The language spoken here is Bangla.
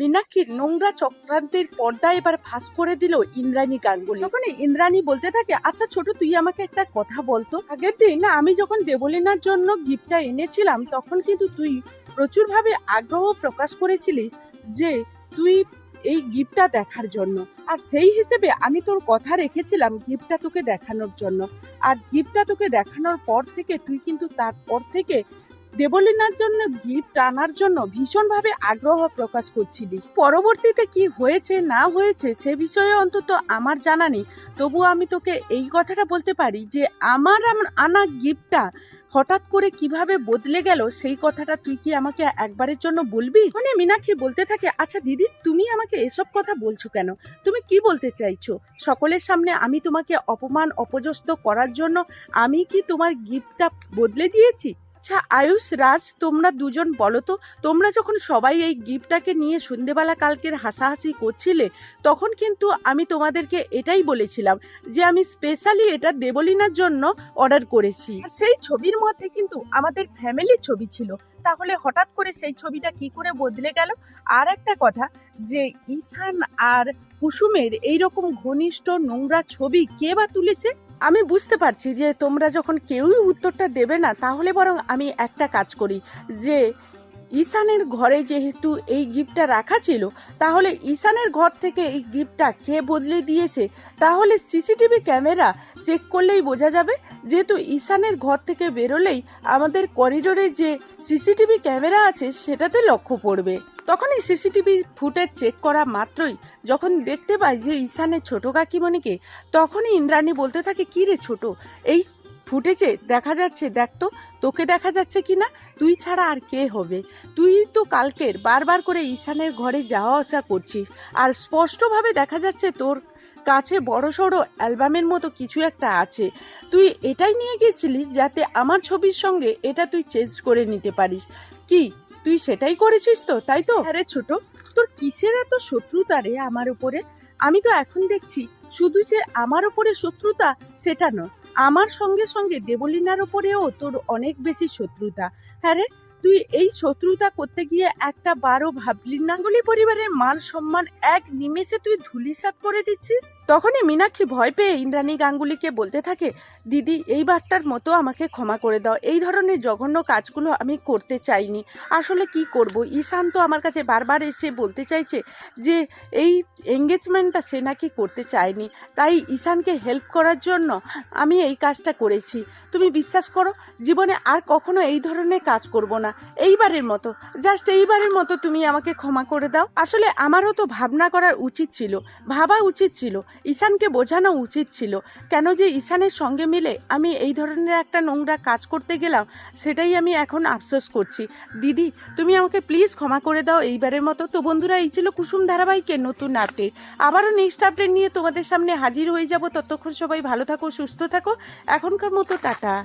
মীনাক্ষীর নোংরা চক্রান্তের পর্দা এবার ফাঁস করে দিল ইন্দ্রাণী গাঙ্গুলি। তখন ইন্দ্রাণী বলতে থাকে আচ্ছা ছোট, তুই আমাকে একটা কথা বলতো? আগের দিন আমি যখন দেবলীনার জন্য গিফটটা এনেছিলাম, তখন কিন্তু তুই প্রচুরভাবে আগ্রহ প্রকাশ করেছিলিস যে তুই এই গিফটটা দেখার জন্য। আর সেই হিসেবে আমি তোর কথা রেখেছিলাম গিফটটা তোকে দেখানোর জন্য। আর গিফটটা তোকে দেখানোর পর থেকে তুই কিন্তু তারপর থেকে দেবলীনার জন্য গিফট আনার জন্য ভীষণভাবে আগ্রহ প্রকাশ করছিলিস পরবর্তীতে কি হয়েছে, না হয়েছে, সে বিষয়ে অন্তত আমার জানা নেই। তবুও আমি তোকে এই কথাটা বলতে পারি যে, আমার আনা গিফটটা হঠাৎ করে কীভাবে বদলে গেল, সেই কথাটা তুই কি আমাকে একবারের জন্য বলবি? মানে মীনাক্ষী বলতে থাকে আচ্ছা দিদি, তুমি আমাকে এসব কথা বলছো কেন? তুমি কি বলতে চাইছো? সকলের সামনে আমি তোমাকে অপমান অপজস্ত করার জন্য আমি কি তোমার গিফটটা বদলে দিয়েছি? আচ্ছা আয়ুষ, রাজ, তোমরা দুজন বলো তো, তোমরা যখন সবাই এই গিফটটাকে নিয়ে সন্ধেবেলা কালকের হাসাহাসি করছিলে, তখন কিন্তু আমি তোমাদেরকে এটাই বলেছিলাম যে আমি স্পেশালি এটা দেবলিনার জন্য অর্ডার করেছি। সেই ছবির মধ্যে কিন্তু আমাদের ফ্যামিলির ছবি ছিল। তাহলে হঠাৎ করে সেই ছবিটা কি করে বদলে গেল? আর একটা কথা, যে ঈশান আর কুসুমের এইরকম ঘনিষ্ঠ নোংরা ছবি কে বা তুলেছে? আমি বুঝতে পারছি যে তোমরা যখন কেউই উত্তরটা দেবে না, তাহলে বরং আমি একটা কাজ করি যে, ঈশানের ঘরে যেহেতু এই গিফটটা রাখা ছিল, তাহলে ঈশানের ঘর থেকে এই গিফটটা কে বদলে দিয়েছে? তাহলে সিসিটিভি ক্যামেরা চেক করলেই বোঝা যাবে, যেহেতু ঈশানের ঘর থেকে বেরোলেই আমাদের করিডোরে যে সিসিটিভি ক্যামেরা আছে, সেটাতে লক্ষ্য পড়বে। তখনই সিসিটিভি ফুটেজ চেক করা মাত্রই যখন দেখতে পাই যে ঈশানের ছোট কাকিমণিকে, তখনই ইন্দ্রাণী বলতে থাকে, কী রে ছোট, এই ফুটেজে দেখা যাচ্ছে, দেখ তো, তোকে দেখা যাচ্ছে কি না? তুই ছাড়া আর কে হবে? তুই তো কালকের বারবার করে ঈশানের ঘরে যাওয়া আসা করছিস, আর স্পষ্টভাবে দেখা যাচ্ছে তোর কাছে বড় সড়ো অ্যালবামের মতো কিছু একটা আছে। তুই এটাই নিয়ে গেছিলিস যাতে আমার ছবির সঙ্গে এটা তুই চেঞ্জ করে নিতে পারিস। কি তুই সেটাই করেছিস তো, তাই তো? আরে ছোট, তোর কিসের এত শত্রুতা রে আমার উপরে? আমি তো এখন দেখছি শুধু যে আমার উপরে শত্রুতা সেটা নয়, আমার সঙ্গে সঙ্গে দেবলীনার ওপরেও তোর অনেক বেশি শত্রুতা। হ্যাঁ রে? তুই এই শত্রুতা করতে গিয়ে একটা বারো ভাবলি না? গাঙ্গুলি পরিবারের মান সম্মান এক নিমেষে তুই ধুলিসাৎ করে দিচ্ছিস? তখনই মীনাক্ষী ভয় পেয়ে ইন্দ্রাণী গাঙ্গুলিকে বলতে থাকে, দিদি এইবারটার মতো আমাকে ক্ষমা করে দাও। এই ধরনের জঘন্য কাজগুলো আমি করতে চাইনি। আসলে কি করব? ঈশান তো আমার কাছে বারবার এসে বলতে চাইছে যে, এই এঙ্গেজমেন্টটা সে নাকি করতে চায়নি। তাই ঈশানকে হেল্প করার জন্য আমি এই কাজটা করেছি। তুমি বিশ্বাস করো, জীবনে আর কখনো এই ধরনের কাজ করব না। এইবারের মতো জাস্ট এইবারের মতো তুমি আমাকে ক্ষমা করে দাও। আসলে আমারও তো ভাবনা করার উচিত ছিল, ভাবা উচিত ছিল, ঈশানকে বোঝানো উচিত ছিল। কেন যে ঈশানের সঙ্গে মিলে আমি এই ধরনের একটা নোংরা কাজ করতে গেলাম, সেটাই আমি এখন আফসোস করছি। দিদি, তুমি আমাকে প্লিজ ক্ষমা করে দাও এইবারের মতো। তো বন্ধুরা, এই ছিল কুসুম ধারাবাহিকের নতুন আপডেট আবারও নেক্সট আপডেট নিয়ে তোমাদের সামনে হাজির হয়ে যাব। ততক্ষণ সবাই ভালো থাকো, সুস্থ থাকো। এখনকার মতো টাটা। kita